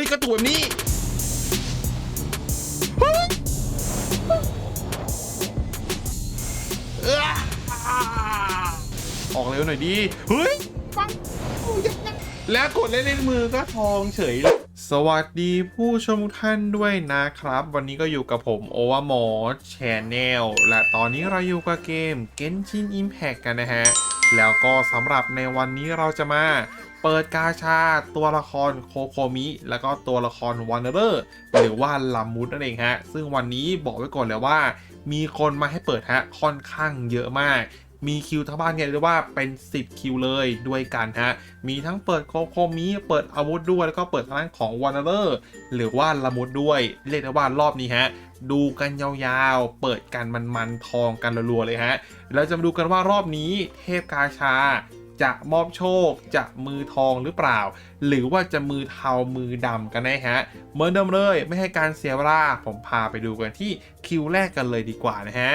ฮ้ยกระตุกแบบนี้เฮ้ยเอ้อออกเร็วหน่อยดี เฮ้ยฟังแล้วกดเล่นในมือก็ทองเฉยเลยสวัสดีผู้ชมทุกท่านด้วยนะครับ วันนี้ก็อยู่กับผมโอวาหมอแชนแนลและตอนนี้เราอยู่กับเกม Genshin Impact กันนะฮะ แล้วก็สำหรับในวันนี้เราจะมาเปิดกาชาตัวละครโคโคมิ แล้วก็ตัวละครวันเดอร์หรือว่าลามุดนั่นเองฮะ ซึ่งวันนี้บอกไว้ก่อนเลยว่า มีคนมาให้เปิดฮะค่อนข้างเยอะมาก มีคิวทั้งบ้านเนี่ยเรียกว่าเป็น 10 คิวเลยด้วยกันฮะ มีทั้งเปิดโคโคมิเปิดอาวุธด้วย แล้วก็เปิดทางด้านของวันเดอร์หรือว่าละมุดด้วย เรียกได้ว่ารอบนี้ฮะ ดูกันยาวๆ เปิดกันมันๆ ทองกันรัวๆเลยฮะ แล้วจะมาดูกันว่ารอบนี้เทพกาชาจะมอบโชคจะมือทองหรือเปล่า หรือว่าจะมือเทามือดำกันแน่ฮะเหมือนเดิมเลยไม่ให้การเสียเวลาผมพาไปดูกันที่คิวแรกกันเลยดีกว่านะฮะ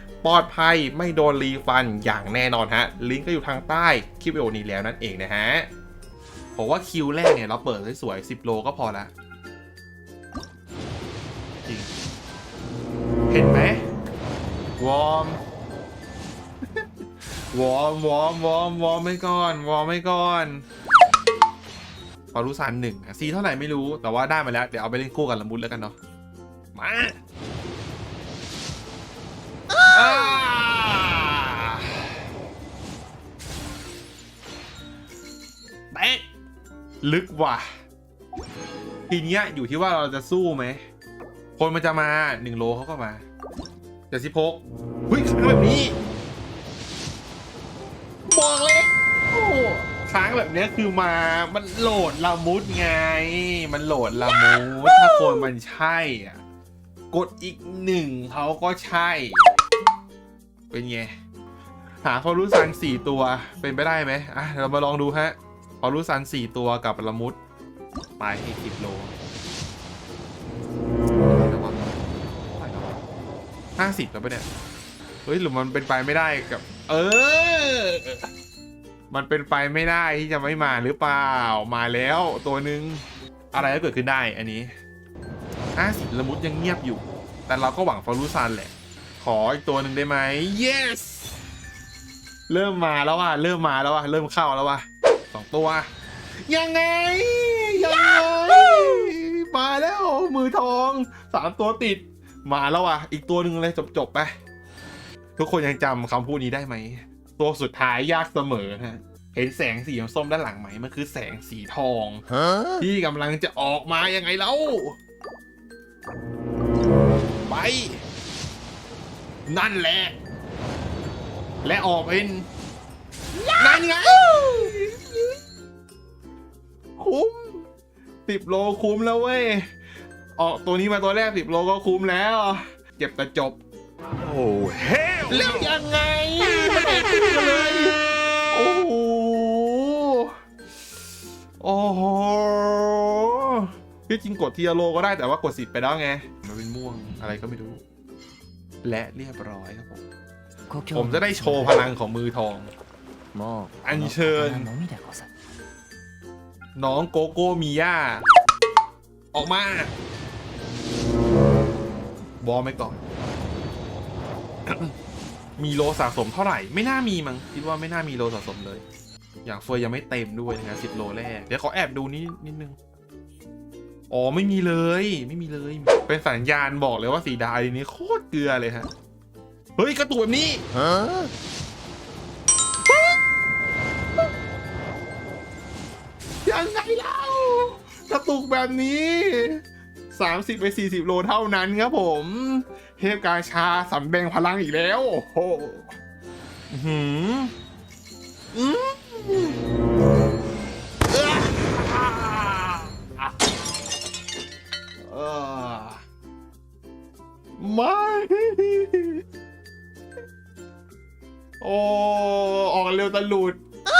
ปลอดภัยไม่โดนรีฟันอย่างแน่นอนฮะ ลิงก์ก็อยู่ทางใต้คลิปวิดีโอนี้แล้วนั่นเองนะฮะผมว่าคิวแรกเนี่ยเราเปิดสวยๆ10 โลก็พอละจริง เห็นไหมวอร์มวอร์มวอร์มวอร์มวอร์มไม่ก่อนวอร์มไม่ก่อนพอรู้สารหนึ่งซีเท่าไหร่ไม่รู้แต่ว่าได้มาแล้ว เดี๋ยวเอาไปเล่นคู่กับละมุดแล้วกันเนาะ มา ลึกว่ะ ทีเนี้ยอยู่ที่ว่าเราจะสู้ไหม คนมันจะมาหนึ่งโลเขาก็มาเจ็ดสิบหกเฮ้ยค้างแบบนี้ บอกเลยโอ้ค้างแบบเนี้ยคือมามันโหลดละมุดไง มันโหลดละมุดถ้าคนมันใช่อะกดอีกหนึ่งเขาก็ใช่ เป็นไง หาเขารู้สันสี่ตัวเป็นไปได้ไหมอะ เรามาลองดูฮะ อรูซันสี่ตัวกับละมุด ไปให้สิบโลห้าสิบแล้วปะเนี่ย เฮ้ยหรือมันเป็นไปไม่ได้กับ เออ มันเป็นไปไม่ได้ที่จะไม่มาหรือเปล่า มาแล้วตัวหนึ่งอะไรก็เกิดขึ้นได้อันนี้ห้าสิบละมุดยังเงียบอยู่ แต่เราก็หวังฟอรุซันแหละ ขออีกตัวหนึ่งได้ไหม yes เริ่มมาแล้วว่ะ เริ่มมาแล้วว่ะ เริ่มเข้าแล้วว่ะ สองตัว ยังไง ยังไง มาแล้ว มือทองสามตัวติด มาแล้วอะ อีกตัวหนึ่งเลยจบจบๆไป ทุกคนยังจำคำพูดนี้ได้ไหม ตัวสุดท้ายยากเสมอนะฮะเห็นแสงสีส้มด้านหลังไหม มันคือแสงสีทอง ที่กำลังจะออกมายังไงแล้วไป นั่นแหละ และออกเป็นนั่นไง คุ้มสิบโลคุ้มแล้วเว้ย ออกตัวนี้มาตัวแรกสิบโลก็คุ้มแล้วเก็บแต่จบ โอ้เฮ้แล้วยังไงไม่ได้ขึ้นเลยโอ้โหที่จริงกดทีละโลก็ได้แต่ว่ากดสิบไปแล้วไง มันเป็นม่วงอะไรก็ไม่รู้ และเรียบร้อยครับผม ผมจะได้โชว์พลังของมือทอง อัญเชิญ น้องโกโก้มีย่า ออกมา บอไม่ก่อน มีโลสะสมเท่าไหร่ ไม่น่ามีมั้งคิดว่าไม่น่ามีโลสะสมเลย อย่างเฟยยังไม่เต็มด้วยนะสิบโลแรก เดี๋ยวขอแอบดูนิดนิดนึง อ๋อไม่มีเลย ไม่มีเลย เป็นสัญญาณบอกเลยว่าสีดาอันนี้โคตรเกลือเลยฮะ เฮ้ยกระตุกแบบนี้ ยังไงเล่ากระตุกแบบนี้ 30 ไป 40 โลเท่านั้นครับผม เทพกาชาสำแดงพลังอีกแล้ว โอ้โหอื้อหืออืมอ้อเออไม่โอ้ ออกเร็วตะลุด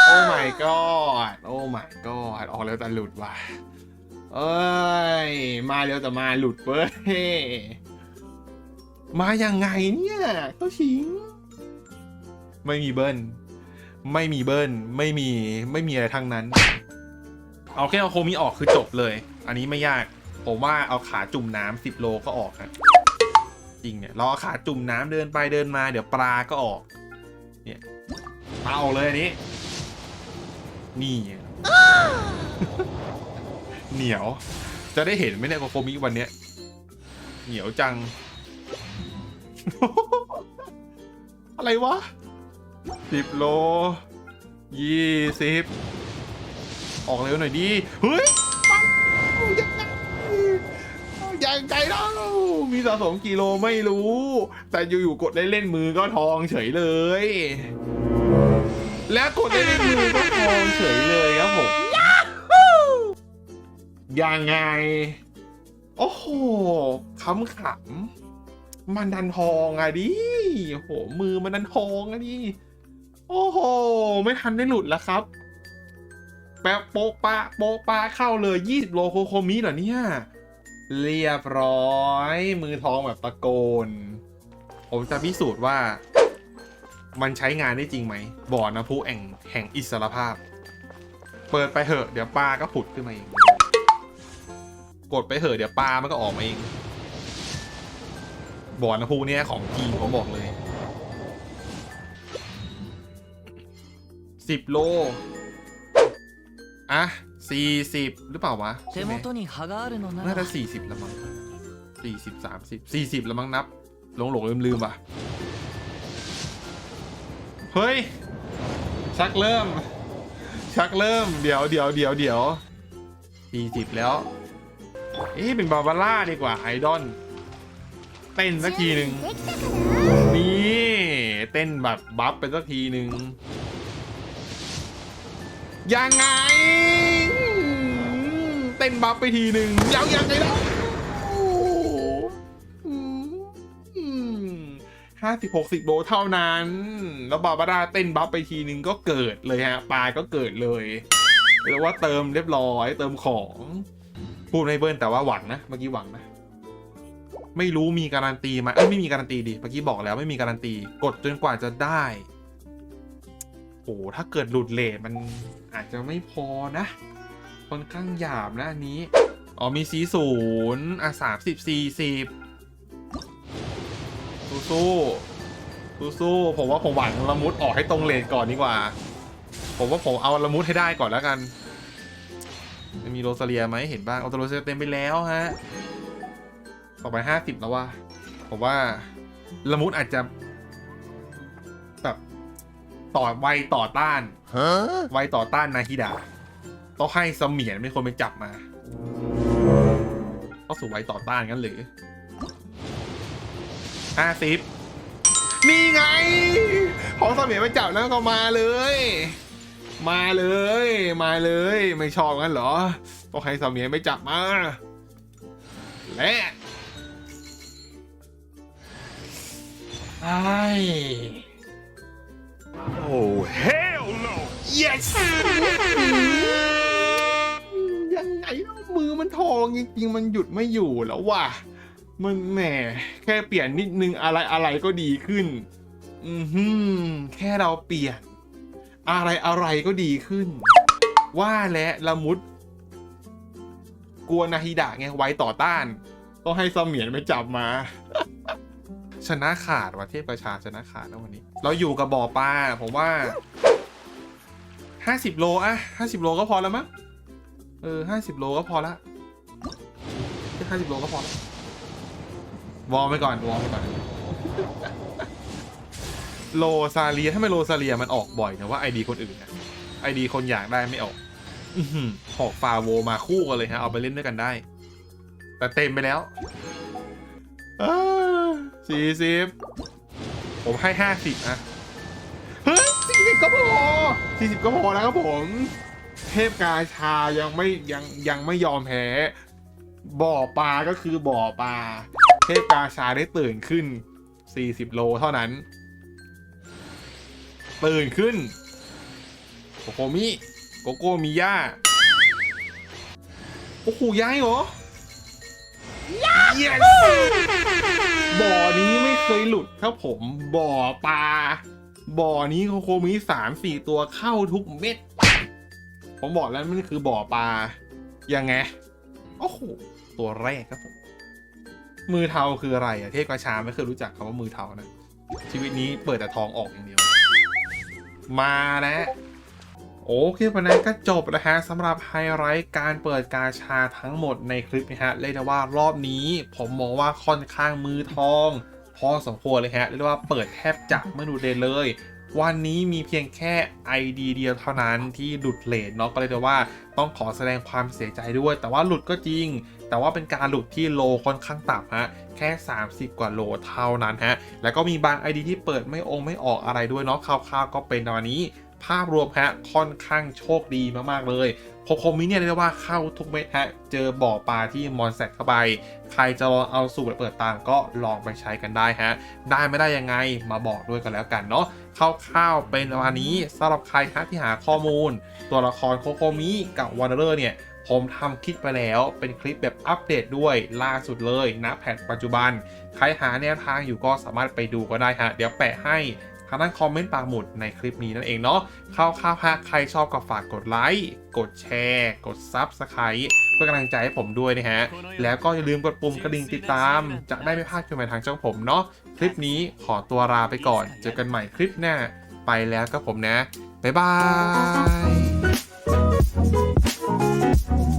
โอ้ my god my god ออกเร็วแตะหลุดว่ะ เอ้ย มาเร็วแต่มาหลุดเว้ย มาอยังไงเนี่ยตัวชิง ไม่มีเบิ้ล ไม่มีเบิ้ล ไม่มี ไม่มีอะไรทั้งนั้น เอาแค่เอาโคมิออกคือจบเลย อันนี้ไม่ยาก ผมว่าเอาขาจุ่มน้ำสิบโลก็ออกครับจริงเนี่ยเราเอาขาจุ่มน้ำเดินไปเดินมา เดี๋ยวปลาก็ออก เนี่ยปลาออกเลยอันนี้ นี่ เหนียว จะได้เห็นไหมเนี่ยโคมิวันเนี้ย เหนียวจัง อะไรวะสิบโลยี่สิบออกเร็วหน่อยดิเฮ้ยยังไงยังไงเล่ามีสะสมกิโลไม่รู้ แต่อยู่ๆกดได้เล่นมือก็ทองเฉยเลย แล้วกดได้เล่นมือก็ทองเฉยเลยครับผม ยังไง โอ้โหขำขำมันดันทองอะดิโอ้โห มือมันดันทองอะดิโอ้โห ไม่ทันได้หลุดแล้วครับ แป๊บโปะปะโปะปะเข้าเลย20โลโคโคมิเหรอเนี่ย เรียบร้อย มือทองแบบตะโกน ผมจะพิสูจน์ว่า มันใช้งานได้จริงไหม บ่อน้ำพุแห่งแห่งอิสรภาพ เปิดไปเถอะ เดี๋ยวปลาก็ผุดขึ้นมาเอง กดไปเหอะเดี๋ยวปลามันก็ออกมาเองบ่อน้ำพุเนี่ยของจริงผมบอกเลยสิบโลอะสี่สิบหรือเปล่าวะน่าจะสี่สิบละมั้งสี่สิบสามสิบสี่สิบละมั้งนับหลงหลงลืมลืมอะเฮ้ย ชักเริ่ม ชักเริ่ม เดี๋ยวเดี๋ยวเดี๋ยวเดี๋ยวสี่สิบแล้ว เอ๊ะเป็นบาบาร่าดีกว่าไอดอลเต้นสักทีหนึ่งนี่เต้นแบบบัฟไปสักทีหนึ่งยังไง เต้นบัฟไปทีหนึ่งยาวยังไงแล้วห้าสิบหกสิบโบเท่านั้น แล้วบาบาร่าเต้นบัฟไปทีหนึ่งก็เกิดเลยฮะ ปลาก็เกิดเลยหรือว่าเติมเรียบร้อยเติมของ พูดไม่เบิ้ลแต่ว่าหวังนะเมื่อกี้หวังนะไม่รู้มีการันตีไหมเอ้ยไม่มีการันตีดิเมื่อกี้บอกแล้วไม่มีการันตี กดจนกว่าจะได้โอ้ถ้าเกิดหลุดเลทมันอาจจะไม่พอนะค่อนข้างหยาบนะอันนี้อ๋อมีสีศูนย์อะสามสิบสี่สิบสู้สู้สู้สู้ผมว่าผมหวังละมุดออกให้ตรงเลทก่อนดีกว่า ผมว่าผมเอาละมุดให้ได้ก่อนแล้วกัน มีโรซาเลียไหมเห็นบ้างเอาตัวโรซาเลียเต็มไปแล้วฮะต่อไปห้าสิบแล้วว่าผมว่าละมุดอาจจะแบบต่อไวต่อต้าน Huh? ไวต่อต้านนาฮิดะต้องให้เสมียนเป็นคนไปจับมาต้องสู่ไวต่อต้านกันหรือห้าสิบนี่ไง ของเสมียนไปจับแล้วก็มาเลย มาเลย มาเลย ไม่ชอบงั้นเหรอต้องให้เสมียนไปจับมา และไอ้ Oh, hell no! yes ยังไงเล่ามือมันทองจริงๆ มันหยุดไม่อยู่แล้วว่ะ มันแหมแค่เปลี่ยนนิดนึงอะไรอะไรก็ดีขึ้น อือหือแค่เราเปลี่ยน อะไรอะไรก็ดีขึ้น ว่าและละมุด กลัวนาฮิดะไงไว้ต่อต้าน ต้องให้เสมียนไปจับมา ชนะขาดว่ะเทพประชาชนะขาดนะวันนี้ เราอยู่กับบ่อปลาผมว่าห้าสิบโลอะห้าสิบโลก็พอแล้วมั้งเออห้าสิบโลก็พอละแค่ห้าสิบโลก็พอละวอร์มไปก่อนวอร์มไปก่อน โลซาเลียถ้าไม่โลซาเลียมันออกบ่อยนะว่าไอดีคนอื่นนะไอดีคนอยากได้ไม่ออกหอกฟาโวมาคู่กันเลยฮะ เอาไปเล่นด้วยกันได้ แต่เต็มไปแล้วสี่สิบผมให้ห้าสิบอะเฮ้ยสี่สิบก็พอสี่สิบก็พอแล้วครับผม เทพกาชายังไม่ยังยังไม่ยอมแพ้ บ่อปลาก็คือบ่อปลา เทพกาชาได้ตื่นขึ้น 40 โลเท่านั้น ตื่นขึ้น โกโกมิ โกโกมิย่าโอ้โหย้ายเหรอ yes บ่อนี้ไม่เคยหลุดครับผมบ่อปลา บ่อนี้โคโคมิสามสี่ตัวเข้าทุกเม็ด ผมบอกแล้วมันคือบ่อปลา ยังไง โอ้โห ตัวแรกครับผม มือเทาคืออะไรอะเทพกระชาไม่เคยรู้จักคำว่ามือเทานะ ชีวิตนี้เปิดแต่ทองออกอย่างเดียว มาแล้วโอเควันนั้ก็จบแล้วฮะสำหรับไฮไลท์การเปิดกาชาทั้งหมดในคลิปนะฮะเรียกได้ว่ารอบนี้ ผมมองว่าค่อนข้างมือทอง พอสมควรเลยฮะเรียกได้ว่าเปิดแทบจะไม่ดูเดนเลย วันนี้มีเพียงแค่ ID เดียวเท่านั้นที่หลุดเลทเนาะก็เลยได้ว่าต้องขอแสดงความเสียใจด้วย แต่ว่าหลุดก็จริง แต่ว่าเป็นการหลุดที่โลค่อนข้างต่ำฮะแค่ 30 กว่าโลเท่านั้นฮะแล้วก็มีบาง ID ที่เปิดไม่องค์ไม่ออกอะไรด้วยเนาะคร่าวๆก็เป็นประมาณนี้ภาพรวมฮะค่อนข้างโชคดีมากๆเลยโคโคมิเนี่ยเรียกว่าเข้าทุกเม็ดฮะ เจอบ่อปลาที่มอนแซกเข้าไป ใครจะลองเอาสูตรเปิดตามก็ลองไปใช้กันได้ฮะ ได้ไม่ได้ยังไงมาบอกด้วยกันแล้วกันเนาะ คร่าวๆเป็นประมาณนี้สำหรับใครฮะที่หาข้อมูล ตัวละครโคโคมิกับว a นเดอร์เนี่ยผมทำคลิปไปแล้วเป็นคลิปแบบอัปเดตด้วยล่าสุดเลยนะแพทปัจจุบัน ใครหาแนวทางอยู่ก็สามารถไปดูก็ได้ฮะ เดี๋ยวแปะให้ทางด้านคอมเมนต์ปากหมุดในคลิปนี้นั่นเองเนาะคร่าวๆฮะใครชอบก็ฝากกดไลค์ กดแชร์ กดซับสไคร b ์เพื่อกำลังใจให้ผมด้วยนะฮะ แล้วก็อย่าลืมกดปุ่มกระดิ่งติดตาม จะได้ไม่พลาดคลิปใหม่ทางช่องผมเนาะ ลิปนี้ขอตัวลาไปก่อน เจอกันใหม่คลิปหน้าไปแล้วครับผมนะ บ๊ายบาย